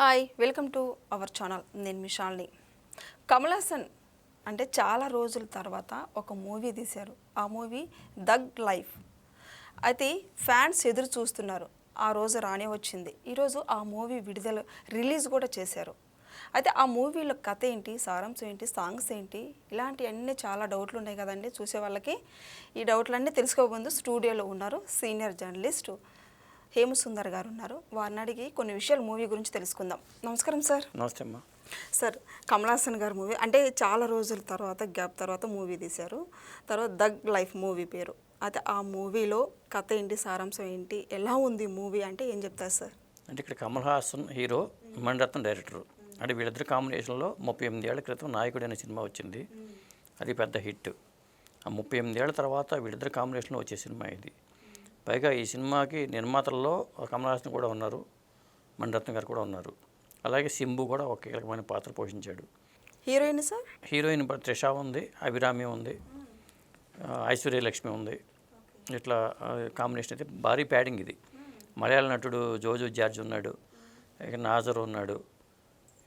Hi welcome to our channel నేను మిషాల్ని కమల్ హాసన్ అంటే చాలా రోజుల తర్వాత ఒక మూవీ తీశారు. ఆ మూవీ దగ్ లైఫ్ అయితే ఫ్యాన్స్ ఎదురు చూస్తున్నారు. ఆ రోజు రానే వచ్చింది. ఈరోజు ఆ మూవీ విడుదల రిలీజ్ కూడా చేశారు. అయితే ఆ మూవీలో కథ ఏంటి సారాంశం ఏంటి సాంగ్స్ ఏంటి ఇలాంటివన్నీ చాలా డౌట్లు ఉన్నాయి కదండి. చూసే వాళ్ళకి ఈ డౌట్లన్నీ తెలుసుకోబోదు స్టూడియోలో ఉన్నారు సీనియర్ జర్నలిస్ట్ హేమసుందర్ గారు ఉన్నారు వారిని అడిగి కొన్ని విషయాలు మూవీ గురించి తెలుసుకుందాం. నమస్కారం సార్. నమస్తే అమ్మా. సార్ కమల్ హాసన్ గారు మూవీ అంటే చాలా రోజుల తర్వాత గ్యాప్ తర్వాత మూవీ తీశారు. తర్వాత దగ్ లైఫ్ మూవీ పేరు. అయితే ఆ మూవీలో కథ ఏంటి సారాంశం ఏంటి ఎలా ఉంది మూవీ అంటే ఏం చెప్తారు సార్? అంటే ఇక్కడ కమల్ హాసన్ హీరో మణిరత్నం డైరెక్టర్. అంటే వీళ్ళిద్దరు కాంబినేషన్లో ముప్పై ఎనిమిది ఏళ్ళ క్రితం నాయకుడు అనే సినిమా వచ్చింది. అది పెద్ద హిట్. ఆ ముప్పై ఎనిమిది ఏళ్ళ తర్వాత వీళ్ళిద్దరు కాంబినేషన్లో వచ్చే సినిమా ఇది. పైగా ఈ సినిమాకి నిర్మాతల్లో కమల్ హాసన్ కూడా ఉన్నారు. మణిరత్నం గారు కూడా ఉన్నారు. అలాగే సింబు కూడా ఒక కీలకమైన పాత్ర పోషించాడు. Heroine sir? హీరోయిన్ త్రిష ఉంది అభిరామి ఉంది ఐశ్వర్యలక్ష్మి ఉంది. ఇట్లా కాంబినేషన్ అయితే భారీ ప్యాడింగ్ ఇది. మలయాళ నటుడు జోజు జార్జ్ ఉన్నాడు ఇక నాజర్ ఉన్నాడు.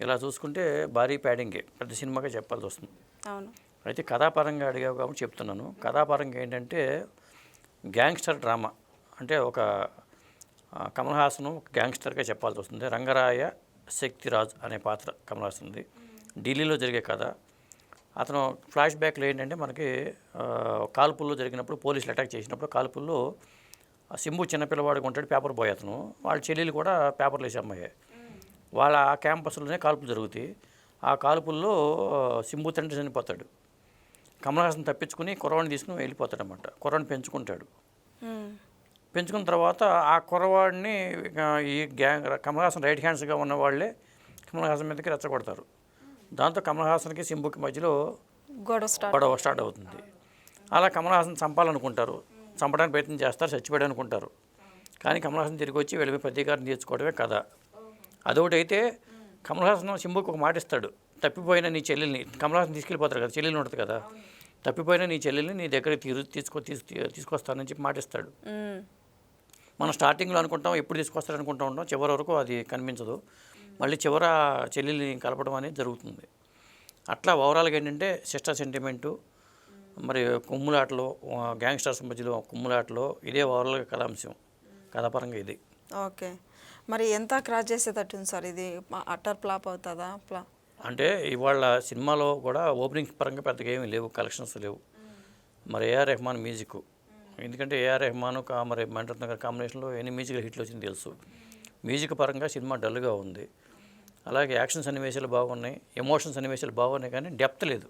ఇలా చూసుకుంటే భారీ ప్యాడింగే. పెద్ద సినిమాగా చెప్పాల్సి వస్తుంది. అవును. అయితే కథాపరంగా అడిగావు కాబట్టి చెప్తున్నాను. కథాపరంగా ఏంటంటే గ్యాంగ్స్టర్ డ్రామా. అంటే ఒక కమల్ హాసన్ గ్యాంగ్స్టర్గా చెప్పాల్సి వస్తుంది. రంగరాయ శక్తిరాజ్ అనే పాత్ర కమల్ హాసన్ది ఢిల్లీలో జరిగే కథ. అతను ఫ్లాష్ బ్యాక్లో ఏంటంటే మనకి కాల్పుల్లో జరిగినప్పుడు పోలీసులు అటాక్ చేసినప్పుడు కాల్పుల్లో సింబు చిన్నపిల్లవాడికి ఉంటాడు పేపర్ బాయ్ అతను. వాళ్ళ చెల్లెలు కూడా పేపర్లు వేసే అమ్మాయి. వాళ్ళ ఆ క్యాంపస్లోనే కాల్పులు జరుగుతాయి. ఆ కాల్పుల్లో సింబు తండ్రి చనిపోతాడు. కమల్ హాసన్ తప్పించుకుని కుర్రవాడిని తీసుకుని వెళ్ళిపోతాడు అనమాట కుర్రవాడిని పెంచుకుంటాడు పెంచుకున్న తర్వాత ఆ కుర్రవాడిని ఈ గ్యాంగ్ కమల్ హాసన్ రైట్ హ్యాండ్స్గా ఉన్న వాళ్ళే కమల్ హాసన్ మీదకి రెచ్చగొడతారు. దాంతో కమల్ హాసన్కి సింబుకి మధ్యలో గొడవ స్టార్ట్ గొడవ స్టార్ట్ అవుతుంది. అలా కమల్ హాసన్ చంపాలనుకుంటారు. చంపడానికి ప్రయత్నం చేస్తారు చచ్చిపోయాడు అనుకుంటారు కానీ కమల్ హాసన్ తిరిగి వచ్చి వెళ్ళి ప్రతీకారం తీర్చుకోవడమే కథ. అదొకటి అయితే కమల్ హాసన్ సింబుకి ఒక మాట ఇస్తాడు. తప్పిపోయిన నీ చెల్లెల్ని కమల్ హాసన్ తీసుకెళ్ళిపోతారు కదా చెల్లెలు ఉంటుంది కదా. తప్పిపోయిన నీ చెల్లెల్ని నీ దగ్గరికి తీరు తీసుకో తీసు తీసుకొస్తానని చెప్పి మాట ఇస్తాడు మ్మ్. మనం స్టార్టింగ్లో అనుకుంటాం ఎప్పుడు తీసుకొస్తాడు అనుకుంటా ఉంటాం. చివరి వరకు అది కనిపించదు. మళ్ళీ చివర చెల్లెల్ని కలపడం అనేది జరుగుతుంది. అట్లా ఓవరాల్గా ఏంటంటే సిస్టర్ సెంటిమెంటు మరి కుమ్ములాటలో గ్యాంగ్స్టర్స్ మధ్యలో కుమ్ములాటలో ఇదే ఓవరాల్గా కథాంశం కథాపరంగా ఇది. ఓకే. మరి ఎంత క్రాస్ చేసేటట్టు ఉంది సార్ ఇది? అట్టర్ ఫ్లాప్ అవుతుందా? ఫ్లా అంటే ఇవాళ సినిమాలో కూడా ఓపెనింగ్ పరంగా పెద్దగా ఏమీ లేవు కలెక్షన్స్ లేవు. మరి ఏఆర్ రెహమాన్ మ్యూజిక్ ఎందుకంటే ఏఆర్ రెహమాన్ కా మరి మణిరత్న గారి కాంబినేషన్లో ఎన్ని మ్యూజిక్ హిట్లు వచ్చింది తెలుసు. మ్యూజిక్ పరంగా సినిమా డల్గా ఉంది. అలాగే యాక్షన్ సన్నివేశాలు బాగున్నాయి ఎమోషన్ సన్నివేశాలు బాగున్నాయి కానీ డెప్త్ లేదు.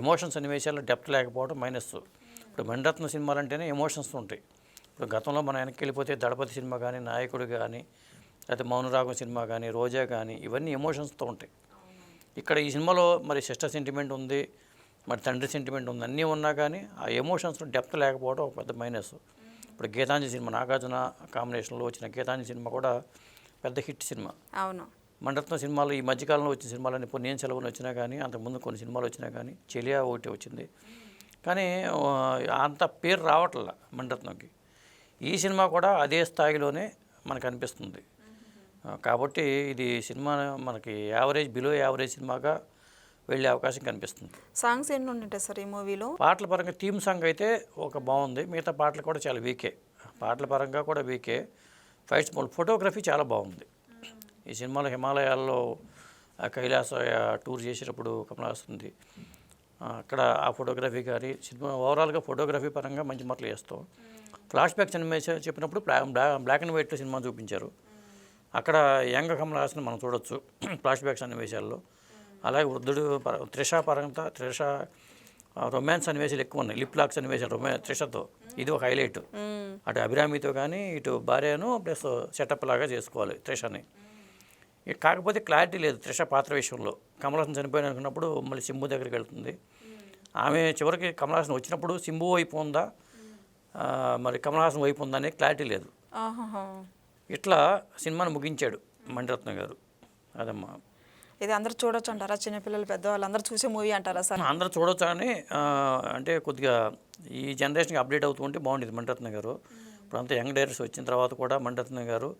ఎమోషన్ సన్నివేశాల్లో డెప్త్ లేకపోవడం మైనస్. ఇప్పుడు మణిరత్న సినిమాలు అంటేనే ఎమోషన్స్ ఉంటాయి. ఇప్పుడు గతంలో మనం వెనక్కి వెళ్ళిపోతే దళపతి సినిమా కానీ నాయకుడు కానీ లేకపోతే మౌనరాగం సినిమా కానీ రోజా కానీ ఇవన్నీ ఎమోషన్స్తో ఉంటాయి. ఇక్కడ ఈ సినిమాలో మరి సిస్టర్ సెంటిమెంట్ ఉంది మరి తండ్రి సెంటిమెంట్ ఉంది. అన్నీ ఉన్నా కానీ ఆ ఎమోషన్స్ డెప్త్ లేకపోవడం ఒక పెద్ద మైనస్ ఇప్పుడు గీతాంజలి సినిమా నాగార్జున కాంబినేషన్లో వచ్చిన గీతాంజలి సినిమా కూడా పెద్ద హిట్ సినిమా. అవును. మణరత్న సినిమాలు ఈ మధ్యకాలంలో వచ్చిన సినిమాలన్నీ ఇప్పుడు నేను సెలవులు వచ్చినా కానీ అంతకుముందు కొన్ని సినిమాలు వచ్చినా కానీ చెలియా ఒకటి వచ్చింది. కానీ అంత పేరు రావట్లే మణరత్నంకి ఈ సినిమా కూడా అదే స్థాయిలోనే మనకు అనిపిస్తుంది. కాబట్టి ఇది సినిమా మనకి యావరేజ్ బిలో యావరేజ్ సినిమాగా వెళ్ళే అవకాశం కనిపిస్తుంది. సాంగ్స్ ఎన్ని ఉంటాయి సార్ ఈ మూవీలో? పాటల పరంగా థీమ్ సాంగ్ అయితే ఒక బాగుంది. మిగతా పాటలు కూడా చాలా వీకే. పాటల పరంగా కూడా వీకే. ఫైట్స్ ఫోటోగ్రఫీ చాలా బాగుంది. ఈ సినిమాలో హిమాలయాల్లో ఆ కైలాస టూర్ చేసేటప్పుడు కమల్ హాసన్ది ఆ, అక్కడ ఆ ఫోటోగ్రఫీ కానీ సినిమా ఓవరాల్గా ఫోటోగ్రఫీ పరంగా మంచి మాటలు చేస్తాం ఫ్లాష్ బ్యాక్ సన్నివేశం చెప్పినప్పుడు బ్లా బ్లా- బ్లాక్ అండ్ వైట్లో సినిమా చూపించారు. అక్కడ యంగ్ కమల్ హాసన్ మనం చూడొచ్చు. Flash back సన్నివేశాల్లో. అలాగే వృద్ధుడు త్రిష పరంగా త్రిష రొమాన్స్ సన్నివేశాలు ఎక్కువ ఉన్నాయి. లిప్ లాక్ సన్నివేశాలు రొమా త్రిషతో. ఇది ఒక హైలైట్. అటు అభిరామితో కానీ ఇటు భార్యను ప్లస్ సెటప్ లాగా చేసుకోవాలి త్రిషని. కాకపోతే క్లారిటీ లేదు త్రిష పాత్ర విషయంలో. కమల్ హాసన్ చనిపోయిన అనుకున్నప్పుడు మళ్ళీ సింబు దగ్గరికి వెళ్తుంది. ఆమె చివరికి కమల్ హాసన్ వచ్చినప్పుడు సింబు వైపు ఉందా? మరి కమల్ హాసన్ వైపు ఉందా అనేది క్లారిటీ లేదు. ఇట్లా సినిమాను ముగించాడు మణిరత్నం గారు. అదమ్మా. ఇది అందరు చూడొచ్చు అంటారా? చిన్నపిల్లలు పెద్దవాళ్ళు అందరూ చూసే మూవీ అంటారా సార్? అందరూ చూడొచ్చు అని అంటే కొద్దిగా ఈ జనరేషన్కి అప్డేట్ అవుతూ ఉంటే బాగుండేది మణిరత్నం గారు. ఇప్పుడు అంతా యంగ్ డైరెక్టర్స్ వచ్చిన తర్వాత కూడా మణిరత్నం గారు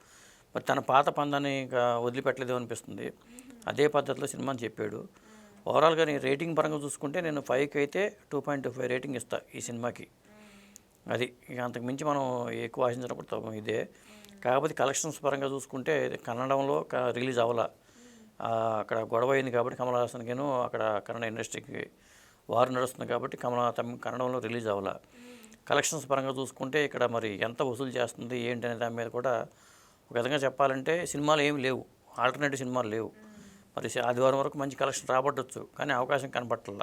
మరి తన పాత పందాన్ని ఇంకా వదిలిపెట్టలేదు అనిపిస్తుంది. అదే పద్ధతిలో సినిమా అని చెప్పాడు. ఓవరాల్గా నేను రేటింగ్ పరంగా చూసుకుంటే నేను ఫైవ్కి అయితే టూ పాయింట్ ఫైవ్ రేటింగ్ ఇస్తాను ఈ సినిమాకి. అది ఇక అంతకు మించి మనం ఎక్కువ ఆశించినప్పుడు ఇదే. కాకపోతే కలెక్షన్స్ పరంగా చూసుకుంటే కన్నడంలో రిలీజ్ అవ్వాల. అక్కడ గొడవ అయింది కాబట్టి కమల్ హాసన్కిను అక్కడ కన్నడ ఇండస్ట్రీకి వారు నడుస్తుంది కాబట్టి కమల తమిళ కన్నడంలో రిలీజ్ అవ్వాల. కలెక్షన్స్ పరంగా చూసుకుంటే ఇక్కడ మరి ఎంత వసూలు చేస్తుంది ఏంటి అనే దాని మీద కూడా ఒక విధంగా చెప్పాలంటే సినిమాలు ఏమి లేవు. ఆల్టర్నేటివ్ సినిమాలు లేవు. మరి ఆదివారం వరకు మంచి కలెక్షన్ రాబట్టవచ్చు కానీ అవకాశం కనపట్ల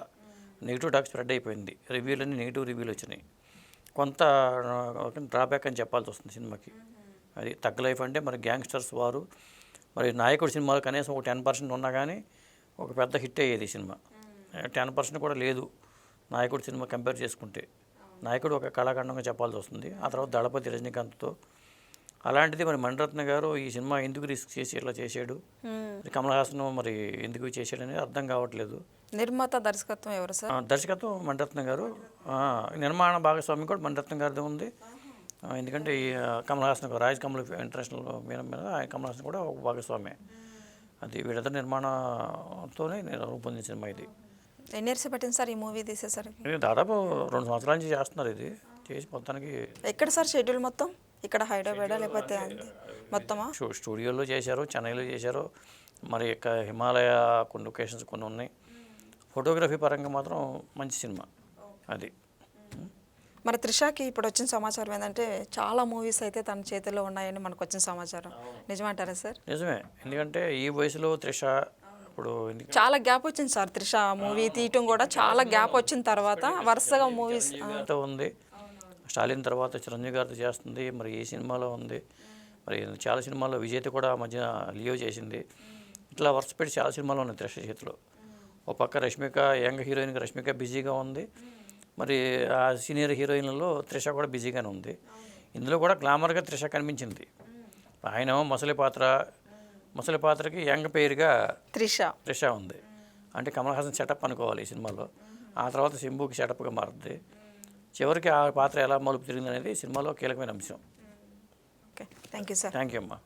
నెగిటివ్ టాక్ స్ప్రెడ్ అయిపోయింది. రివ్యూలన్నీ నెగిటివ్ రివ్యూలు వచ్చినాయి. కొంత డ్రాబ్యాక్ అని చెప్పాల్సి వస్తుంది సినిమాకి. అది తగ్గ లైఫ్ అంటే మరి గ్యాంగ్స్టర్స్ వారు మరి నాయకుడు సినిమాలు కనీసం ఒక టెన్ పర్సెంట్ ఉన్నా కానీ ఒక పెద్ద హిట్ అయ్యేది ఈ సినిమా. టెన్ పర్సెంట్ కూడా లేదు నాయకుడు సినిమా కంపేర్ చేసుకుంటే. నాయకుడు ఒక కళాఖండంగా చెప్పాల్సి వస్తుంది. ఆ తర్వాత దళపతి రజనీకాంత్తో. అలాంటిది మరి మణిరత్న గారు ఈ సినిమా ఎందుకు రిస్క్ చేసి ఇట్లా చేశాడు? మరి కమల్ హాసన్ మరి ఎందుకు చేశాడు అనేది అర్థం కావట్లేదు. నిర్మాత దర్శకత్వం ఎవరు సార్? దర్శకత్వం మణిరత్నం గారు. నిర్మాణ భాగస్వామి కూడా మణిరత్నం గారిది ఉంది. ఎందుకంటే ఈ కమల్ హాసన్ రాజ్ కమల్ ఇంటర్నేషనల్ మీద మీద కమల్ హాసన్ కూడా ఒక భాగస్వామి. అది వీళ్ళిద్దరు నిర్మాణంతోనే నేను రూపొందించిన సినిమా ఇది. ఎన్ని ఇయర్స్ పట్టింది సార్ ఈ మూవీ తీసేసరికి? దాదాపు రెండు సంవత్సరాల నుంచి చేస్తున్నారు ఇది. చేసి మొత్తానికి ఎక్కడ సార్ షెడ్యూల్ మొత్తం? ఇక్కడ హైదరాబాద్ లేకపోతే మొత్తమా? స్టూ- స్టూడియోలో చేశారు చెన్నైలో చేశారు. మరి ఇక హిమాలయ కొన్ని లొకేషన్స్ కొన్ని ఉన్నాయి. ఫోటోగ్రఫీ పరంగా మాత్రం మంచి సినిమా అది. మరి త్రిషాకి ఇప్పుడు వచ్చిన సమాచారం ఏంటంటే చాలా మూవీస్ అయితే తన చేతిలో ఉన్నాయని మనకు వచ్చిన సమాచారం నిజమంటారా సార్? నిజమే. ఎందుకంటే ఈ వయసులో త్రిష ఇప్పుడు చాలా గ్యాప్ వచ్చింది సార్ త్రిష మూవీ తీయటం కూడా. చాలా గ్యాప్ వచ్చిన తర్వాత వరుసగా మూవీస్ ఉంది. స్టాలిన్ తర్వాత చిరంజీవి గారితో చేస్తుంది. మరి ఈ సినిమాలో ఉంది. మరి చాలా సినిమాల్లో విజేత కూడా మధ్య లియో చేసింది. ఇట్లా వరుస పెట్టి చాలా సినిమాలు ఉన్నాయి త్రిష చేతిలో. ఒక పక్క రష్మిక యంగ్ హీరోయిన్గా రష్మిక బిజీగా ఉంది. మరి ఆ సీనియర్ హీరోయిన్లలో త్రిష కూడా బిజీగానే ఉంది. ఇందులో కూడా గ్లామర్గా త్రిష కనిపించింది. ఆయన ముసలి పాత్ర ముసలి పాత్రకి యంగ్ పేరుగా త్రిష. త్రిష ఉంది. అంటే కమల్ హాసన్ సెటప్ అనుకోవాలి ఈ సినిమాలో. ఆ తర్వాత సింబుకి సెటప్గా మారుతుంది చివరికి ఆ పాత్ర ఎలా మలుపు తిరిగింది అనేది సినిమాలో కీలకమైన అంశం. Okay. Thank you sir. Thank you అమ్మా.